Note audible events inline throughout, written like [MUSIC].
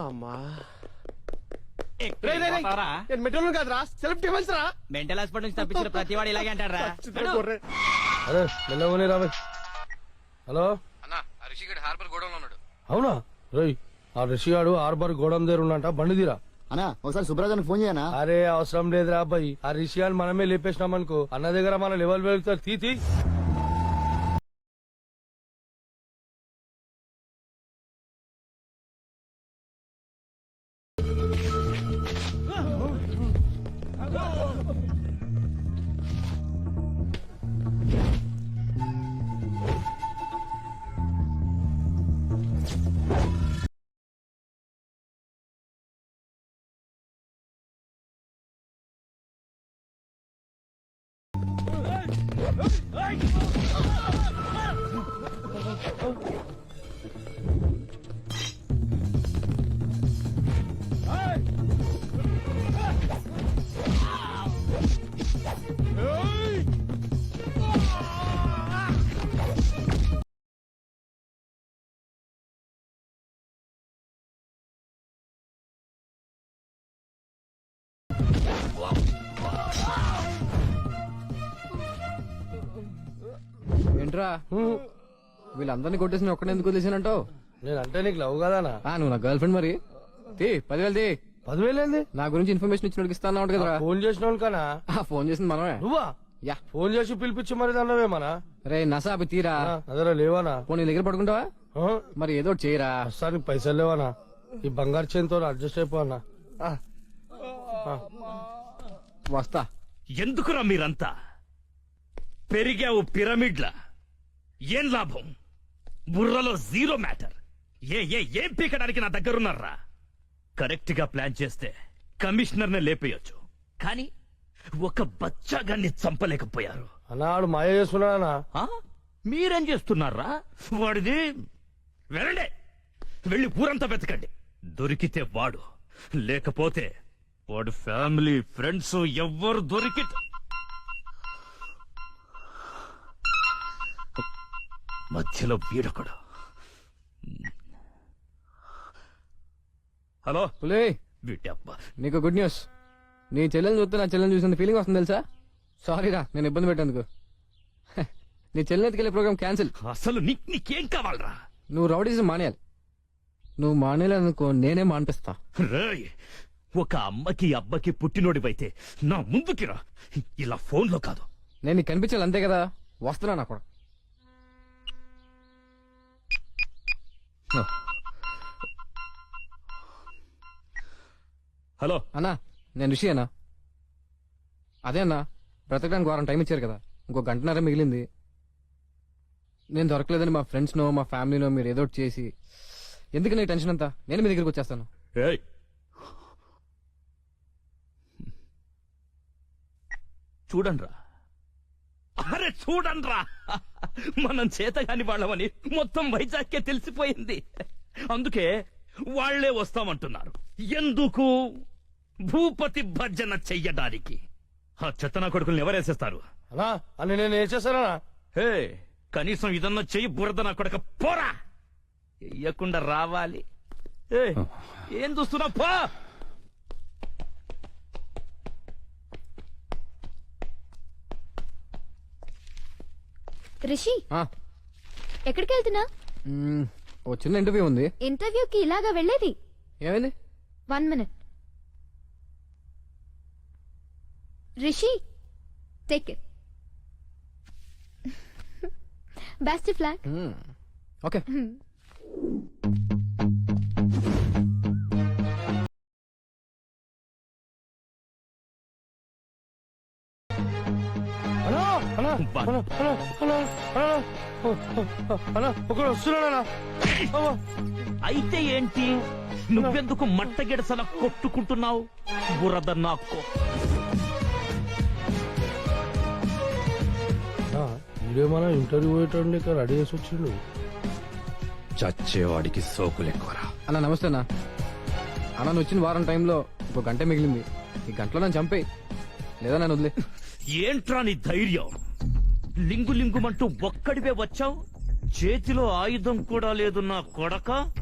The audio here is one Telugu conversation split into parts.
అమ్మా ఎక్కువ రేయ్, రేయ్, రేయ్. పోతావరా? నేను మెట్రోల్ కాదురా సెల్ఫ్ డిఫెన్స్ రా మెంటల్ హాస్పిటల్ నుంచి తప్పించిన [LAUGHS] ప్రతి వాడు ఇలాగే. అరే మెల్లగోని రాబోయ్ హలో? అన్న ఆ రిషిగడ్ హార్బర్ గోడంలో ఉన్నాడు. అవునా? రోయ్ ఆ రిషిగాడు ఆర్బర్ గోడం దగ్గర ఉన్నంట బండి తీరా. అన్నా ఒకసారి సుబ్రాజానికి ఫోన్ చేయనా? అరే అవసరం లేదురా అబ్బాయి. ఆ రిషిగాని మనమే లేపేసినాం అనుకో అన్న దగ్గర మన లెవెల్ వెళ్తారు తీ. ఏంట్రా? వీళ్ళందరినీ కొట్టేసి ఒక్కడే ఎందుకు వదిలేసానంటావు నేనంటే నీకు లవ్ కదానా? ఆ నువ్వు నా గర్ల్ ఫ్రెండ్ మరి. తీ పదివేలు తీ. పదివేలు ఏంది నా గురించి ఇన్ఫర్మేషన్ ఇచ్చినోడికి ఇస్తాను కదరా. ఫోన్ చేసిన కనా ఆ, ఫోన్ చేసింది మనమే. నువ్వా? యా. ఫోన్ చేసి పిలిపించి మరి దాన్నవేమనా రే నసా అవి తీరా అదరా లేవానా? ఫోన్ నీ దగ్గర పడుకుంటావా? మరి ఏదో చేయరా. ప్రస్తుతానికి పైసలు లేవానా? ఈ బంగారు చేతితో అడ్జస్ట్ అయిపోనా వస్తా. ఎందుకురా మీరంతా? పెరిగావు పిరమిడ్ల. ఏం లాభం? బుర్రలో జీరో మ్యాటర్. ఏ ఏ ఏం పీకడానికి నా దగ్గరున్నారా? కరెక్ట్గా ప్లాన్ చేస్తే కమిషనర్ నే లేపేయొచ్చు. కానీ ఒక బచ్చాగాన్ని చంపలేకపోయారు. అన్నాడు మాయ చేసుకున్నానా ఆ? మీరేం చేస్తున్నారా? వాడిది వెళ్ళండి. వెళ్ళి ఊరంతా వెతకండి. దొరికితే వాడు లేకపోతే వాడు ఫ్యామిలీ ఫ్రెండ్స్ ఎవ్వరు దొరికి మధ్యలో వీడొకడు. హలో? పులే. వీటబ్బా నీకు గుడ్ న్యూస్. నీ చెల్లెని చూస్తే నా చెల్లెని చూసిన ఫీలింగ్ వస్తుంది తెలుసా? సారీ రా నేను ఇబ్బంది పెట్టేందుకు. హ, నీ చెల్లెని ఎత్తుకెళ్ళే ప్రోగ్రామ్ క్యాన్సిల్ అసలు నీకు నీకేం కావాలరా? నువ్వు రౌడీజం మానేయాలి. నువ్వు మానేయాలనుకో నేనే మానిపిస్తా. రేయ్ ఒక అమ్మకి అబ్బకి పుట్టినోడివైతే నా ముందుకి రా ఇలా ఫోన్లో కాదు. నేను నీకు కనిపించాలి అంతే కదా? వస్తున్నా నా కూడా. హలో. అన్నా నేను ఋషి అన్నా. అదే అన్నా బ్రతకడానికి వారం టైం ఇచ్చారు కదా. ఇంకో గంటన్నర మిగిలింది. నేను దొరకలేదని మా ఫ్రెండ్స్నో మా ఫ్యామిలీనో మీరు ఏదో ఒకటి చేసి ఎందుకు నీ టెన్షన్ అంతా? నేను మీ దగ్గరికి వచ్చేస్తాను. ఏయ్. చూడండ్రా. అరే చూడండ్రా. మనం చేతగాని వాళ్ళమని మొత్తం వైజాగ్కే తెలిసిపోయింది. అందుకే వాళ్ళే వస్తామంటున్నారు. ఎందుకు? భూపతి భర్జన చెయ్యడానికి. ఆ చెత్తనా కొడుకుల్ని ఎవరేసేస్తారు? అన్నా అని నేను ఏం చేశానా హే కనీసం ఇదన్నా చెయ్యి బురద నా కొడక పోరా. ఎయ్యకుండా రావాలి. ఏ ఏం చూస్తున్నా పో! రిషి. ఎక్కడికి వెళ్తున్నా? ఓ చిన్న ఇంటర్వ్యూ ఉంది. ఇంటర్వ్యూకి ఇలాగా వెళ్ళేది. ఏమైంది? One minute. Rishi take it best flag okay. ఒకడు వస్తున్నాడా అయితే ఏంటి? నువ్వెందుకు మట్టగిడసల కొట్టుకుంటున్నావు? బురద నాకు. వీడేమన్నా ఇంటర్వ్యూ పోయేటండి ఇక్కడ రెడీ చేసి వచ్చిండు. చచ్చేవాడికి సోకులెక్కువరా అన్న నమస్తే అన్న. అన్న నువ్వు వచ్చిన వారం టైంలో ఇంకో గంట మిగిలింది. ఈ గంటలో నన్ను చంపేయి. లేదా నన్ను వదిలే. ఏంట్రా నీ ధైర్యం? లింగు లింగుమంటూ ఒక్కడివే వచ్చావు? చేతిలో ఆయుధం కూడా లేదు నా కొడక.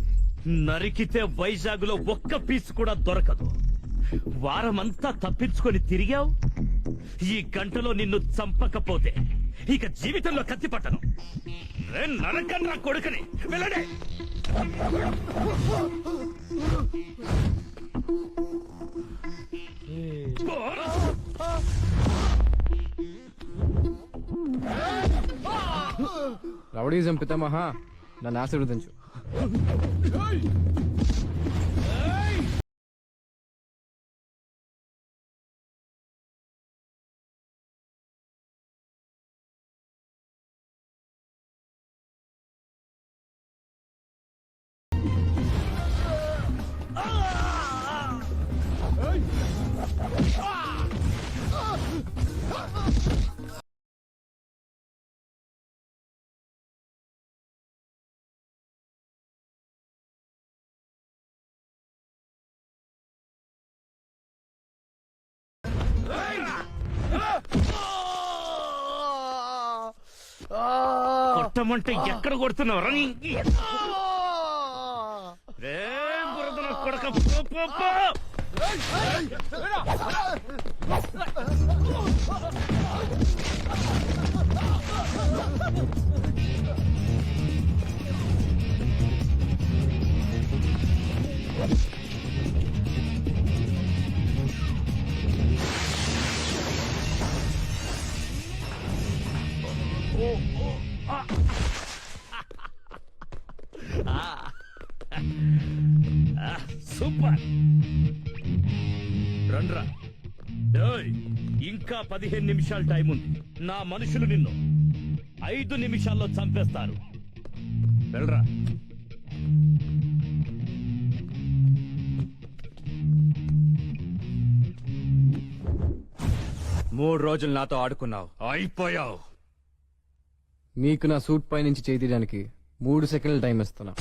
నరికితే వైజాగ్లో ఒక్క పీస్ కూడా దొరకదు. వారమంతా తప్పించుకొని తిరిగావు? ఈ గంటలో నిన్ను చంపకపోతే ఇక జీవితంలో కత్తి పట్టను. రే నరకన్నా కొడుకుని వెళ్ళడే. రౌడీజం పితామహ నన్ను ఆశీర్వదించు. కొట్టమంటే ఎక్కడ కొడుతున్నావు? రా కొడక? పో, ఇంకా పదిహేను నిమిషాలు టైం ఉంది. నా మనుషులు నిన్ను ఐదు నిమిషాల్లో చంపేస్తారు. వెళ్ళరా. మూడు రోజులు నాతో ఆడుకున్నావు. అయిపోయావు. మీకు నా సూట్ పై నుంచి చేయి తీయడానికి మూడు సెకండ్ల టైం ఇస్తున్నా.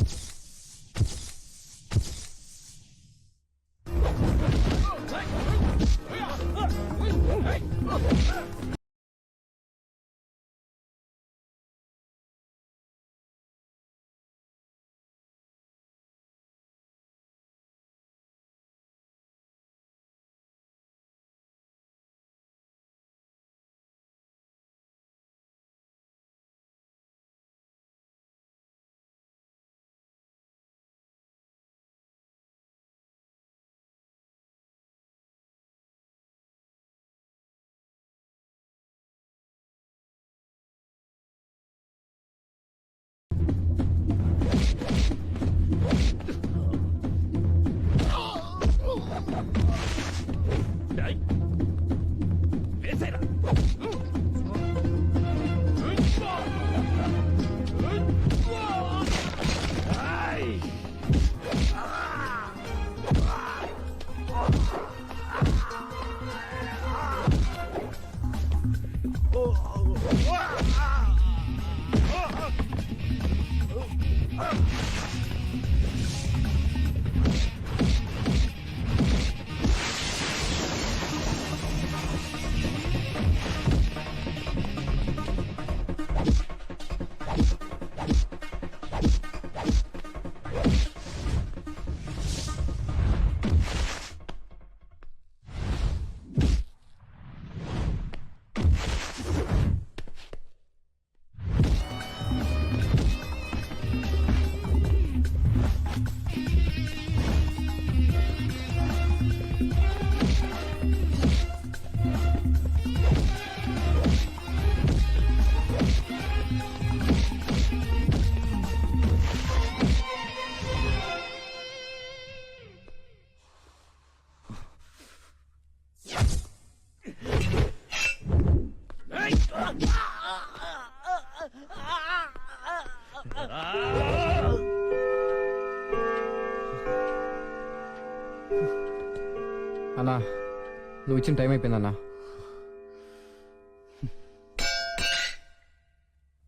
నువ్వు ఇచ్చిన టైం అయిపోయిందన్నా.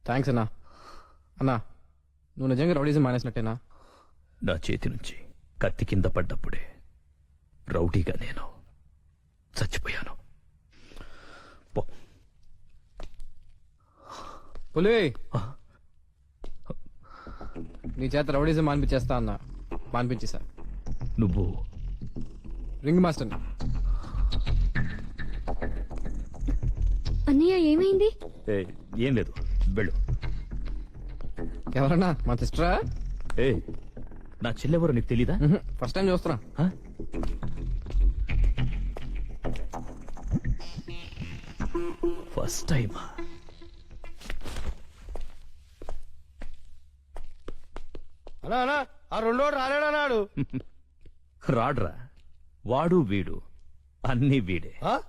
థ్యాంక్స్ అన్నా. అన్నా నువ్వు నిజంగా రౌడీజం మానేసినట్టేనా? నా చేతి నుంచి కత్తి కింద పడ్డప్పుడే రౌడీగా నేను చచ్చిపోయాను. పులి! నీ చేత రౌడీజం మానిపించేస్తా అన్నా. మానిపించేసా. నువ్వు రింగ్ మాస్టర్ అన్నయ్య ఏమైంది? ఏ, ఏం లేదు. వెళ్ళు. ఎవరన్నా? మా సిస్టరా? ఏ నా చెల్లెవరో నీకు తెలీదా? ఫస్ట్ టైం చూస్తున్నా. హ? ఫస్ట్ టైం అన్నా అన్నా ఆ రెండో రాలేడన్నాడు రాడ్రా. వాడు వీడు. అన్ని వీడే. ఆ?